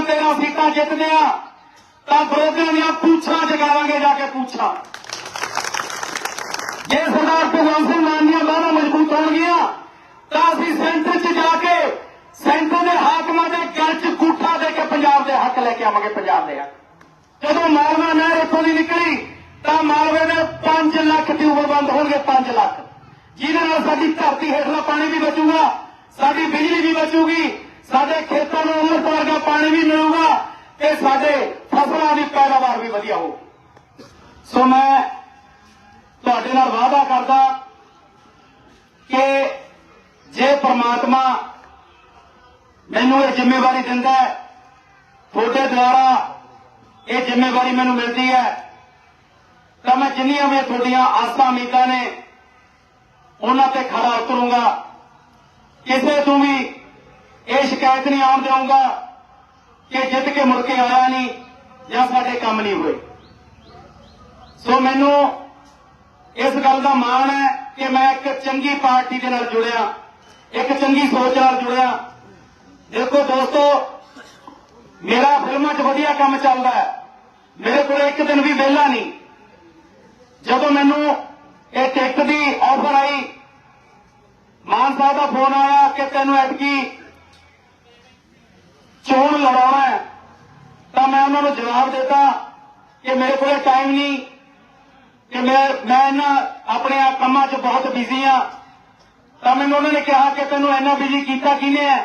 ਦੀਆਂ 13 ਸੀਟਾਂ ਜਿੱਤਦੇ ਆ, ਤਾਂ ਵਿਰੋਧੀਆਂ ਦੀਆਂ ਪੂਛਾਂ ਜਗਾਵਾਂਗੇ ਜਾ ਕੇ ਪੂਛਾਂ। ਜੇ ਸਰਦਾਰ ਭਗਵੰਤ ਸਿੰਘ ਮਾਨ ਦੀਆਂ ਬਾਹਾਂ ਮਜ਼ਬੂਤ ਹੋਣਗੀਆਂ, ਤਾਂ ਅਸੀਂ ਸੈਂਟਰ 'ਚ ਜਾ ਕੇ ਸੈਂਟਰ ਦੇ ਹਾਕਮਾਂ ਦੇ ਗਲ 'ਚ ਗੂਠਾ ਦੇ ਕੇ ਪੰਜਾਬ ਦੇ ਹੱਕ ਲੈ ਕੇ ਆਵਾਂਗੇ, ਪੰਜਾਬ ਦੇ ਹੱਕ। ਜਦੋਂ ਮਾਲਵਾ ਨਹਿਰ ਇੱਥੋਂ ਦੀ ਨਿਕਲੀ, ਤਾਂ ਮਾਲਵੇ ਦੇ 5 ਲੱਖ ਟਿਊਬਲ ਬੰਦ ਹੋਣਗੇ 5 ਲੱਖ। ਜਿਹਦੇ ਨਾਲ ਸਾਡੀ ਧਰਤੀ ਹੇਠਲਾ ਪਾਣੀ ਵੀ ਬਚੂਗਾ, ਸਾਡੀ ਬਿਜਲੀ ਵੀ ਬਚੂਗੀ ਸਾਡੇ ਖੇਤਾਂ ਨੂੰ ਅੰਮ੍ਰਿਤ ਵਰਗਾ ਪਾਣੀ ਵੀ ਮਿਲੂਗਾ ਤੇ ਸਾਡੇ ਫਸਲਾਂ ਦੀ ਪੈਦਾਵਾਰ ਵੀ ਵਧੀਆ ਹੋਊ। ਸੋ ਮੈਂ ਤੁਹਾਡੇ ਨਾਲ ਵਾਅਦਾ ਕਰਦਾ ਕਿ ਜੇ ਪ੍ਰਮਾਤਮਾ ਮੈਨੂੰ ਇਹ ਜ਼ਿੰਮੇਵਾਰੀ ਦਿੰਦਾ ਹੈ, ਤੁਹਾਡੇ ਦੁਆਰਾ ਇਹ ਜ਼ਿੰਮੇਵਾਰੀ ਮੈਨੂੰ ਮਿਲਦੀ ਹੈ, ਤਾਂ ਮੈਂ ਜਿੰਨੀਆਂ ਵੀ ਤੁਹਾਡੀਆਂ ਆਸਾਂ ਉਮੀਦਾਂ ਨੇ, ਉਹਨਾਂ ਤੇ ਖੜਾ ਉਤਰੂੰਗਾ। ਕਿਸੇ ਤੋਂ ਵੀ ਇਹ ਸ਼ਿਕਾਇਤ ਨਹੀਂ ਆਉਣ ਦੇਵਾਂਗਾ ਕਿ ਜਿੱਤ ਕੇ ਮੁੜ ਕੇ ਆਇਆ ਨਹੀਂ ਜਾਂ ਸਾਡੇ ਕੰਮ ਨਹੀਂ ਹੋਏ। ਸੋ ਮੈਨੂੰ ਇਸ ਗੱਲ ਦਾ ਮਾਣ ਹੈ ਕਿ ਮੈਂ ਇੱਕ ਚੰਗੀ ਪਾਰਟੀ ਦੇ ਨਾਲ ਜੁੜਿਆ, ਇੱਕ ਚੰਗੀ ਸੋਚ ਨਾਲ ਜੁੜਿਆ। ਦੇਖੋ ਦੋਸਤੋ, ਮੇਰਾ ਫਿਲਮਾਂ 'ਚ ਵਧੀਆ ਕੰਮ ਚੱਲਦਾ ਹੈ। ਮੇਰੇ ਕੋਲ ਇੱਕ ਦਿਨ ਵੀ ਵਿਹਲਾ ਨਹੀਂ। ਜਦੋਂ ਮੈਨੂੰ ਇਹ ਟਿਕਟ ਦੀ ਆਫਰ ਆਈ, ਮਾਨ ਸਾਹਿਬ ਦਾ ਫੋਨ ਆਇਆ ਕਿ ਤੈਨੂੰ ਐਤਕੀ ਚੋਣ ਲੜਾਉਣਾ ਹੈ, ਤਾਂ ਮੈਂ ਉਹਨਾਂ ਨੂੰ ਜਵਾਬ ਦਿੱਤਾ ਕਿ ਮੇਰੇ ਕੋਲ ਟਾਈਮ ਨਹੀਂ, ਕਿ ਮੈਂ ਮੈਂ ਇਹਨਾਂ ਆਪਣੇ ਆ ਕੰਮਾਂ 'ਚ ਬਹੁਤ ਬਿਜ਼ੀ ਆ ਤਾਂ ਮੈਨੂੰ ਉਹਨਾਂ ਨੇ ਕਿਹਾ ਕਿ ਤੈਨੂੰ ਇੰਨਾ ਬਿਜ਼ੀ ਕੀਤਾ ਕਿਹਨੇ ਹੈ?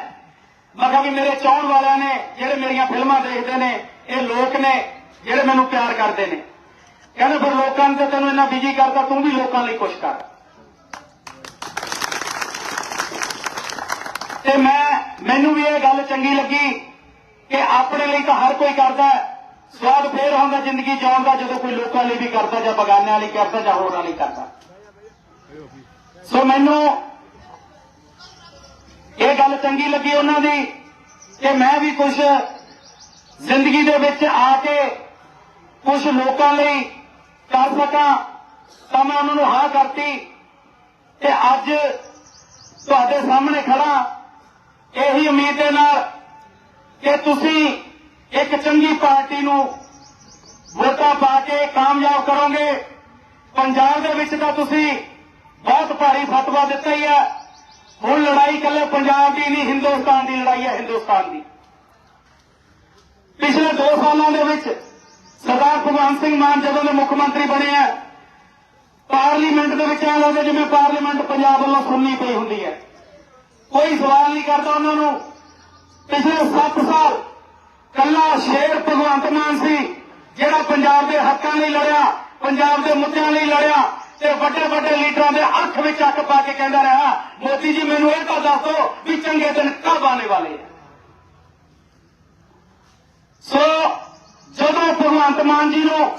ਮੈਂ ਕਿਹਾ ਵੀ ਮੇਰੇ ਚਾਹਣ ਵਾਲਿਆਂ ਨੇ, ਜਿਹੜੇ ਮੇਰੀਆਂ ਫਿਲਮਾਂ ਦੇਖਦੇ ਨੇ, ਇਹ ਲੋਕ ਨੇ, ਜਿਹੜੇ ਮੈਨੂੰ ਪਿਆਰ ਕਰਦੇ ਨੇ। ਕਹਿੰਦੇ ਫਿਰ ਲੋਕਾਂ ਨੇ ਤਾਂ ਤੈਨੂੰ ਇੰਨਾ ਬਿਜ਼ੀ ਕਰਤਾ, ਤੂੰ ਵੀ ਲੋਕਾਂ ਲਈ ਕੁਝ ਕਰ। ਤੇ ਮੈਂ, ਮੈਨੂੰ ਵੀ ਇਹ ਗੱਲ ਚੰਗੀ ਲੱਗੀ ਕਿ ਆਪਣੇ ਲਈ ਤਾਂ ਹਰ ਕੋਈ ਕਰਦਾ ਹੈ। ਸਵਾਦ ਫੇਰ ਹੁੰਦਾ ਜ਼ਿੰਦਗੀ ਜਿਉਣ ਦਾ ਜਦੋਂ ਕੋਈ ਲੋਕਾਂ ਲਈ ਵੀ ਕਰਦਾ ਜਾਂ ਬਗਾਨਿਆਂ ਲਈ ਕਰਦਾ ਜਾਂ ਹੋਰਾਂ ਲਈ ਕਰਦਾ। ਸੋ ਮੈਨੂੰ ਇਹ ਗੱਲ ਚੰਗੀ ਲੱਗੀ ਉਹਨਾਂ ਦੀ ਕਿ ਮੈਂ ਵੀ ਕੁਝ ਜ਼ਿੰਦਗੀ ਦੇ ਵਿੱਚ ਆ ਕੇ ਕੁਝ ਲੋਕਾਂ ਲਈ ਕਰ ਸਕਾਂ, ਤਾਂ ਮੈਂ ਉਹਨਾਂ ਨੂੰ ਹਾਂ ਕਰਤੀ ਤੇ ਅੱਜ ਤੁਹਾਡੇ ਸਾਹਮਣੇ ਖੜਾ ਇਹੀ ਉਮੀਦ ਦੇ ਨਾਲ ਕਿ ਤੁਸੀਂ ਇੱਕ ਚੰਗੀ ਪਾਰਟੀ ਨੂੰ ਵੋਟਾਂ ਪਾ ਕੇ ਕਾਮਯਾਬ ਕਰੋਗੇ। ਪੰਜਾਬ ਦੇ ਵਿੱਚ ਤਾਂ ਤੁਸੀਂ ਬਹੁਤ ਭਾਰੀ ਫਤਵਾ ਦਿੱਤਾ ਹੀ ਹੈ। ਹੁਣ ਲੜਾਈ ਇਕੱਲੇ ਪੰਜਾਬ ਦੀ ਨਹੀਂ, ਹਿੰਦੁਸਤਾਨ ਦੀ ਲੜਾਈ ਹੈ ਹਿੰਦੁਸਤਾਨ ਦੀ। ਪਿਛਲੇ 2 ਸਾਲਾਂ ਦੇ ਵਿੱਚ ਸਰਦਾਰ ਭਗਵੰਤ ਸਿੰਘ ਮਾਨ ਜਦੋਂ ਦੇ ਮੁੱਖ ਮੰਤਰੀ ਬਣੇ ਆ, ਪਾਰਲੀਮੈਂਟ ਦੇ ਵਿੱਚ ਐ ਲੱਗਦਾ ਜਿਵੇਂ ਪਾਰਲੀਮੈਂਟ ਪੰਜਾਬ ਵੱਲੋਂ ਸੁਣਨੀ ਪਈ ਹੁੰਦੀ ਹੈ। ਕੋਈ ਸਵਾਲ ਨਹੀਂ ਕਰਦਾ ਉਹਨਾਂ ਨੂੰ। ਪਿਛਲੇ 7 ਸਾਲ ਕੱਲਾ ਸ਼ੇਰ ਭਗਵੰਤ ਮਾਨ ਸੀ, ਜਿਹੜਾ ਪੰਜਾਬ ਦੇ ਹੱਕਾਂ ਲਈ ਲੜਿਆ, ਪੰਜਾਬ ਦੇ ਮੁੱਦਿਆਂ ਲਈ ਲੜਿਆ ਤੇ ਵੱਡੇ ਵੱਡੇ ਲੀਡਰਾਂ ਦੇ ਅੱਖ ਵਿੱਚ ਅੱਖ ਪਾ ਕੇ ਕਹਿੰਦਾ ਰਿਹਾ, ਮੋਦੀ ਜੀ, ਮੈਨੂੰ ਇਹ ਤਾਂ ਦੱਸੋ ਵੀ ਚੰਗੇ ਦਿਨ ਕਦ ਆਉਣੇ ਵਾਲੇ ਆ? ਸੋ ਜਦੋਂ ਭਗਵੰਤ ਮਾਨ ਜੀ ਨੂੰ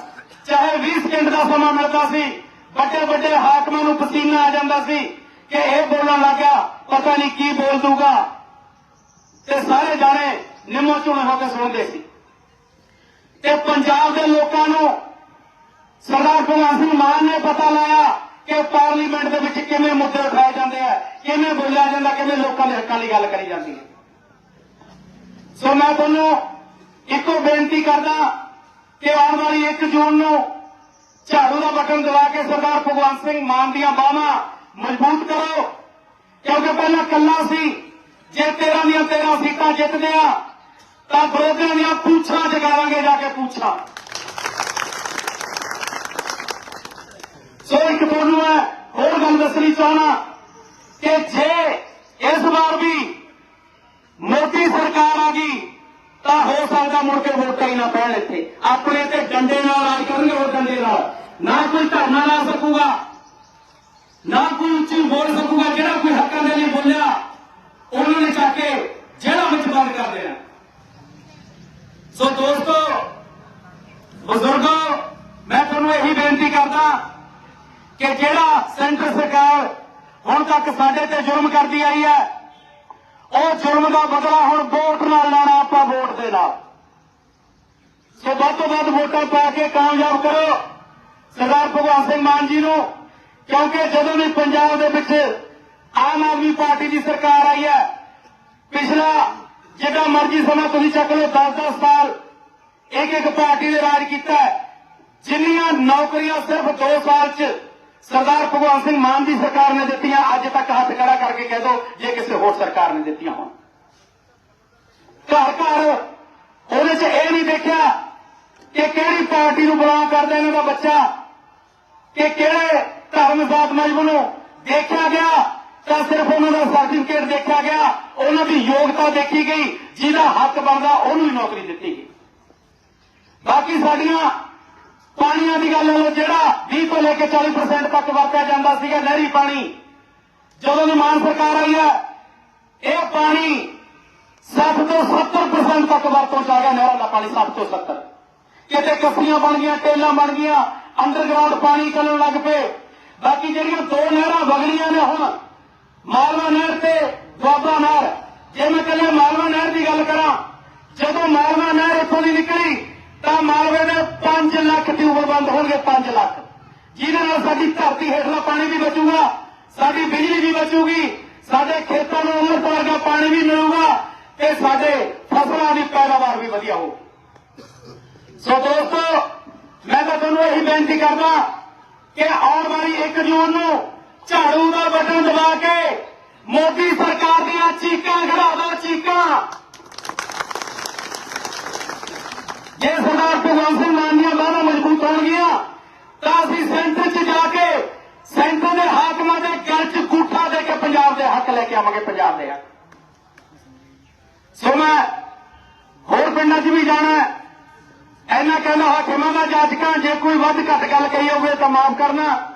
ਚਾਹੇ 20 ਸਕਿੰਟ ਦਾ ਸਮਾਂ ਮਿਲਦਾ ਸੀ, ਵੱਡੇ ਵੱਡੇ ਹਾਕਮਾਂ ਨੂੰ ਪਸੀਨਾ ਆ ਜਾਂਦਾ ਸੀ ਕਿ ਇਹ ਬੋਲਣ ਲੱਗਾ ਪਤਾ ਨਹੀਂ ਕੀ ਬੋਲ ਦੂਗਾ ਨਿੰਮੋ ਝੂਣੇ ਹੋ ਕੇ ਸੁਣਦੇ ਸੀ। ਤੇ ਪੰਜਾਬ ਦੇ ਲੋਕਾਂ ਨੂੰ ਸਰਦਾਰ ਭਗਵੰਤ ਸਿੰਘ ਮਾਨ ਨੇ ਪਤਾ ਲਾਇਆ ਕਿ ਪਾਰਲੀਮੈਂਟ ਦੇ ਵਿੱਚ ਕਿਵੇਂ ਮੁੱਦੇ ਉਠਾਏ ਜਾਂਦੇ ਆ, ਕਿਵੇਂ ਬੋਲਿਆ ਜਾਂਦਾ, ਕਿਵੇਂ ਲੋਕਾਂ ਦੇ ਹੱਕਾਂ ਦੀ ਗੱਲ ਕਰੀ ਜਾਂਦੀ ਹੈ। ਸੋ ਮੈਂ ਤੁਹਾਨੂੰ ਇੱਕੋ ਬੇਨਤੀ ਕਰਦਾ ਕਿ ਆਉਣ ਵਾਲੀ 1 ਜੂਨ ਨੂੰ ਝਾੜੂ ਦਾ ਬਟਨ ਦਬਾ ਕੇ ਸਰਦਾਰ ਭਗਵੰਤ ਸਿੰਘ ਮਾਨ ਦੀਆਂ ਬਾਹਾਂ ਮਜ਼ਬੂਤ ਕਰੋ, ਕਿਉਂਕਿ ਪਹਿਲਾਂ ਕੱਲਾ ਸੀ, ਜੇ 13 ਦੀਆਂ 13 ਸੀਟਾਂ ਜਿੱਤਦੇ ਆ ਤਾਂ ਵਿਰੋਧੀਆਂ ਦੀਆਂ ਪੂਛਾਂ ਜਗਾਵਾਂਗੇ ਜਾ ਕੇ ਪੂਛਾਂ। ਸੋ ਇੱਕ ਤੁਹਾਨੂੰ ਮੈਂ, ਹੋਰ ਗੱਲ ਦੱਸਣੀ ਚਾਹਣਾ ਕਿ ਜੇ ਇਸ ਵਾਰ ਵੀ ਮੋਦੀ ਸਰਕਾਰ ਆ ਗਈ, ਤਾਂ ਹੋ ਸਕਦਾ ਮੁੜ ਕੇ ਵੋਟਾਂ ਹੀ ਨਾ ਪੈਣ ਇੱਥੇ। ਆਪਣੇ ਤੇ ਡੰਡੇ ਨਾਲ ਰਾਜ ਕਰਨਗੇ ਉਹ ਡੰਡੇ ਨਾਲ। ਨਾ ਕੋਈ ਧਰਨਾ ਲਾ ਸਕੂਗਾ, ਨਾ ਕੋਈ ਉੱਚੀ ਬੋਲ ਸਕੂਗਾ, ਜਿਹੜਾ ਕੋਈ ਹੱਕਾਂ ਦੇ ਲਈ ਬੋਲਿਆ, ਉਹਨਾਂ ਨੇ ਚੱਕ ਕੇ ਜੇਲ੍ਹਾਂ ਵਿੱਚ ਬੰਦ ਕਰ ਦੇਣਾ। ਸੋ ਦੋਸਤੋ, ਬਜ਼ੁਰਗੋ, ਮੈਂ ਤੁਹਾਨੂੰ ਇਹੀ ਬੇਨਤੀ ਕਰਦਾ ਕਿ ਜਿਹੜਾ ਸੈਂਟਰ ਸਰਕਾਰ ਹੁਣ ਤੱਕ ਸਾਡੇ ਤੇ ਜ਼ੁਲਮ ਕਰਦੀ ਆਈ ਹੈ, ਉਹ ਜ਼ੁਲਮ ਦਾ ਬਦਲਾ ਹੁਣ ਵੋਟ ਨਾਲ ਲੈਣਾ ਆਪਾਂ ਵੋਟ ਦੇ ਨਾਲ। ਸੋ ਵੱਧ ਤੋਂ ਵੱਧ ਵੋਟਾਂ ਪਾ ਕੇ ਕਾਮਯਾਬ ਕਰੋ। ਸਰਦਾਰ ਭਗਵੰਤ ਸਿੰਘ ਮਾਨ ਜੀ ਨੂੰ, ਕਿਉਂਕਿ ਜਦੋਂ ਵੀ ਪੰਜਾਬ ਦੇ ਵਿੱਚ ਆਮ ਆਦਮੀ ਪਾਰਟੀ ਦੀ ਸਰਕਾਰ ਆਈ ਹੈ, ਪਿਛਲਾ ਜਿੱਦਾਂ ਮਰਜ਼ੀ ਸਮਾਂ ਤੁਸੀਂ ਚੱਕ ਲਓ 10-10 ਸਾਲ ਇੱਕ ਇੱਕ ਪਾਰਟੀ ਨੇ ਰਾਜ ਕੀਤਾ ਜਿੰਨੀਆਂ ਨੌਕਰੀਆਂ ਸਿਰਫ 2 ਸਾਲ 'ਚ ਸਰਦਾਰ ਭਗਵੰਤ ਸਿੰਘ ਮਾਨ ਦੀ ਸਰਕਾਰ ਨੇ ਦਿੱਤੀਆਂ, ਅੱਜ ਤੱਕ ਹੱਥ ਖੜਾ ਕਰਕੇ ਕਹਿ ਦੋ, ਜੇ ਕਿਸੇ ਹੋਰ ਸਰਕਾਰ ਨੇ ਦਿੱਤੀਆਂ ਹੋਣ। ਘਰ ਘਰ ਉਹਦੇ 'ਚ ਇਹ ਨਹੀਂ ਦੇਖਿਆ ਕਿ ਕਿਹੜੀ ਪਾਰਟੀ ਨੂੰ ਬਿਲੋਂਗ ਕਰਦਾ ਇਹਨਾਂ ਦਾ ਬੱਚਾ, ਕਿ ਕਿਹੜੇ ਧਰਮ ਜ਼ਾਤ ਮਜ਼ਹਬ ਨੂੰ ਦੇਖਿਆ ਗਿਆ। ਤਾਂ ਸਿਰਫ ਉਹਨਾਂ ਦਾ ਸਰਟੀਫਿਕੇਟ ਦੇਖਿਆ ਗਿਆ, ਉਹਨਾਂ ਦੀ ਯੋਗਤਾ ਦੇਖੀ ਗਈ, ਜਿਹਦਾ ਹੱਕ ਬਣਦਾ ਉਹਨੂੰ ਹੀ ਨੌਕਰੀ ਦਿੱਤੀ ਗਈ। ਬਾਕੀ ਸਾਡੀਆਂ ਪਾਣੀਆਂ ਦੀ ਗੱਲ ਲਓ ਜਿਹੜਾ 20 ਤੋਂ ਲੈ ਕੇ 40% ਤੱਕ ਵਰਤਿਆ ਜਾਂਦਾ ਸੀਗਾ ਨਹਿਰੀ ਪਾਣੀ, ਜਦੋਂ ਦੀ ਮਾਨ ਸਰਕਾਰ ਆਈ ਹੈ, ਇਹ ਪਾਣੀ 60 ਤੋਂ 70% ਤੱਕ ਵਰਤੋਂ ਚ ਆ ਗਿਆ ਨਹਿਰਾਂ ਦਾ ਪਾਣੀ 60 ਤੋਂ 70 ਕਿਤੇ ਕੱਸੀਆਂ ਬਣ ਗਈਆਂ, ਟੇਲਾਂ ਬਣ ਗਈਆਂ, ਅੰਡਰਗਰਾਉਂਡ ਪਾਣੀ ਚੱਲਣ ਲੱਗ ਪਏ। ਬਾਕੀ ਜਿਹੜੀਆਂ ਦੋ ਨਹਿਰਾਂ ਵਗਣੀਆਂ ਨੇ ਹੁਣ ਮਾਲਵਾ ਨਹਿਰ ਤੇ ਦੁਆਬਾ ਨਹਿਰ। ਜੇ ਮੈਂ ਕੱਲੇ ਮਾਲਵਾ ਨਹਿਰ ਦੀ ਗੱਲ ਕਰਾਂ, ਜਦੋਂ ਮਾਲਵਾ ਨਹਿਰ ਇੱਥੋਂ ਦੀ ਨਿਕਲੀ, ਤਾਂ ਮਾਲਵੇ ਦੇ 5 ਲੱਖ ਟਿਊਬਲ ਬੰਦ ਹੋਣਗੇ 5 ਲੱਖ। ਜਿਹਦੇ ਨਾਲ ਸਾਡੀ ਧਰਤੀ ਹੇਠਲਾ ਪਾਣੀ ਵੀ ਬਚੂਗਾ, ਸਾਡੀ ਬਿਜਲੀ ਵੀ ਬਚੂਗੀ, ਸਾਡੇ ਖੇਤਾਂ ਨੂੰ ਅੰਮ੍ਰਿਤ ਦਾ ਪਾਣੀ ਵੀ ਮਿਲੂਗਾ, ਤੇ ਸਾਡੇ ਫਸਲਾਂ ਦੀ ਪੈਦਾਵਾਰ ਵੀ ਵਧੀਆ ਹੋਊਗੀ ਸੋ ਦੋਸਤੋ, ਮੈਂ ਤਾਂ ਤੁਹਾਨੂੰ ਇਹੀ ਬੇਨਤੀ ਕਰਦਾ ਕਿ ਆਉਣ ਵਾਲੀ 1 ਜੂਨ ਨੂੰ ਝਾੜੂ ਦਾ ਬਟਨ ਦਬਾ ਕੇ ਮੋਦੀ ਸਰਕਾਰ ਦੀਆਂ ਚੀਕਾਂ ਖੜਾ ਚੀਕਾਂ। ਜੇ ਸਰਦਾਰ ਭਗਵੰਤ ਸਿੰਘ ਮਾਨ ਦੀਆਂ ਬਾਹਾਂ ਮਜ਼ਬੂਤ ਹੋਣਗੀਆਂ ਤਾਂ ਅਸੀਂ ਸੈਂਟਰ 'ਚ ਜਾ ਕੇ ਸੈਂਟਰ ਦੇ ਹਾਕਮਾਂ ਦੇ ਗਲ 'ਚ ਗੂਠਾ ਦੇ ਕੇ ਪੰਜਾਬ ਦੇ ਹੱਕ ਲੈ ਕੇ ਆਵਾਂਗੇ, ਪੰਜਾਬ ਦੇ ਹੱਕ। ਸੋ ਮੈਂ ਹੋਰ ਪਿੰਡਾਂ 'ਚ ਵੀ ਜਾਣਾ ਹੈ। ਐਨਾ ਕਹਿੰਦਾ ਹਾਕਮਾਂ ਦਾ ਜਾਚਕਾਂ ਜੇ ਕੋਈ ਵੱਧ ਘੱਟ ਗੱਲ ਕਹੀ ਹੋਵੇ ਤਾਂ ਮਾਫ ਕਰਨਾ।